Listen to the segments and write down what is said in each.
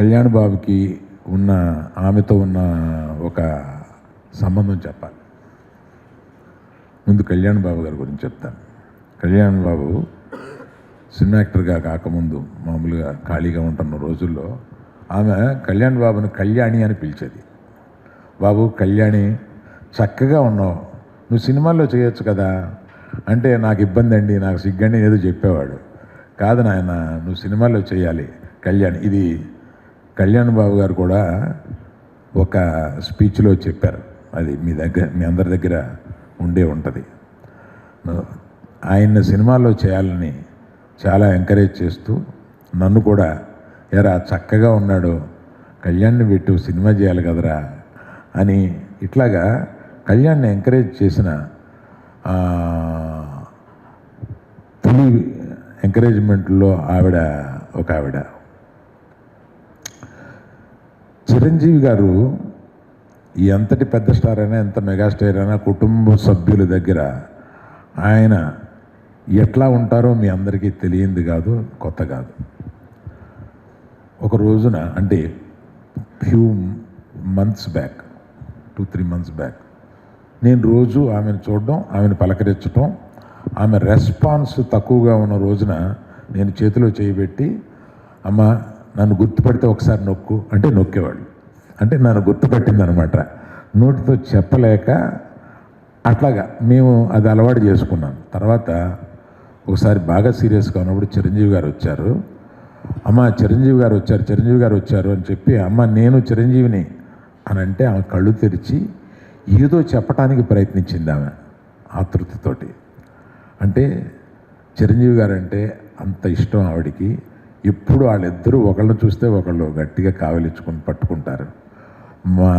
కళ్యాణ్ బాబుకి ఉన్న ఆమెతో ఉన్న ఒక సంబంధం చెప్పాలి. ముందు కళ్యాణ్ బాబు గారి గురించి చెప్తాను. కళ్యాణ్ బాబు సినిమా యాక్టర్గా కాకముందు మామూలుగా ఖాళీగా ఉంటున్న రోజుల్లో ఆమె కళ్యాణ్ బాబుని కళ్యాణి అని పిలిచేది. బాబు కళ్యాణి చక్కగా ఉన్నావు. నువ్వు సినిమాల్లో చేయొచ్చు కదా. అంటే నాకు ఇబ్బంది అండి నాకు సిగ్గండి ఏదో చెప్పేవాడు. కాదు నాయన నువ్వు సినిమాల్లో చేయాలి కళ్యాణ్. ఇది కళ్యాణ్ బాబు గారు కూడా ఒక స్పీచ్లో చెప్పారు. అది మీ దగ్గర మీ అందరి దగ్గర ఉండే ఉంటుంది. ఆయన్ని సినిమాల్లో చేయాలని చాలా ఎంకరేజ్ చేస్తూ నన్ను కూడా ఎరా చక్కగా ఉన్నాడు. కళ్యాణ్ని పెట్టు సినిమా చేయాలి కదరా అని ఇట్లాగా కళ్యాణ్ని ఎంకరేజ్ చేసిన తొలి ఎంకరేజ్మెంట్లో ఆవిడ ఒక ఆవిడ చిరంజీవి గారు ఎంతటి పెద్ద స్టార్ అయినా ఎంత మెగాస్టార్ అయినా కుటుంబ సభ్యుల దగ్గర ఆయన ఎట్లా ఉంటారో మీ అందరికీ తెలియంది కాదు కొత్త కాదు. ఒక రోజున అంటే few months back two three months back నేను రోజు ఆమెను చూడడం ఆమెను పలకరించడం ఆమె రెస్పాన్స్ తక్కువగా ఉన్న రోజున నేను చేతిలో చేయబెట్టి అమ్మ నన్ను గుర్తుపడితే ఒకసారి నొక్కు అంటే నొక్కేవాళ్ళు అంటే నన్ను గుర్తుపట్టింది అనమాట నోటితో చెప్పలేక అట్లాగా మేము అది అలవాటు చేసుకున్నాం. తర్వాత ఒకసారి బాగా సీరియస్గా ఉన్నప్పుడు చిరంజీవి గారు వచ్చారు. అమ్మ చిరంజీవి గారు వచ్చారు చిరంజీవి గారు వచ్చారు అని చెప్పి అమ్మ నేను చిరంజీవిని అని అంటే ఆమె కళ్ళు తెరిచి ఏదో చెప్పడానికి ప్రయత్నించింది ఆమె ఆతృప్తితోటి అంటే చిరంజీవి గారు అంటే అంత ఇష్టం ఆవిడికి. ఎప్పుడు వాళ్ళిద్దరూ ఒకళ్ళు చూస్తే ఒకళ్ళు గట్టిగా కావలించుకొని పట్టుకుంటారు. మా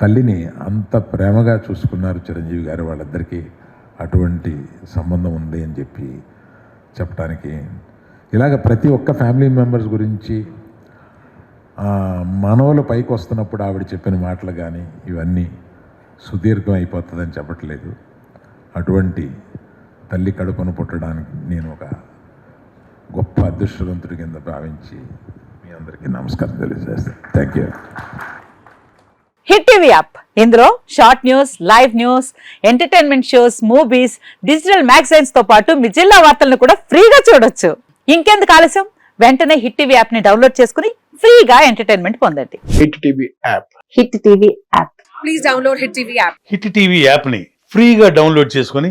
తల్లిని అంత ప్రేమగా చూసుకున్నారు చిరంజీవి గారు. వాళ్ళిద్దరికీ అటువంటి సంబంధం ఉంది అని చెప్పి చెప్పడానికి ఇలాగ ప్రతి ఒక్క ఫ్యామిలీ మెంబర్స్ గురించి ఆ, మనవలు పైకి వస్తున్నప్పుడు ఆవిడ చెప్పిన మాటలు కానీ ఇవన్నీ సుదీర్ఘం అయిపోతుందని చెప్పట్లేదు. అటువంటి తల్లి కడుపును పుట్టడానికి నేను ఒక గొప్ప అదృష్టవంతుడి కింద భావించి మీ అందరికీ నమస్కారం తెలియజేస్తాను. Thank you Hit TV app. ఇందులో short news live news entertainment shows movies digital మ్యాగజైన్స్తో పాటు మీ జిల్లా వార్తలను కూడా ఫ్రీగా చూడొచ్చు. ఇంకెందుకు ఆలస్యం? వెంటనే హిట్ టీవీ యాప్ని డౌన్లోడ్ చేసుకుని ఫ్రీగా ఎంటర్టైన్మెంట్ పొందండి. Hit TV app. Hit TV app. Please download Hit TV app. Hit TV యాప్ని ఫ్రీగా డౌన్లోడ్ చేసుకొని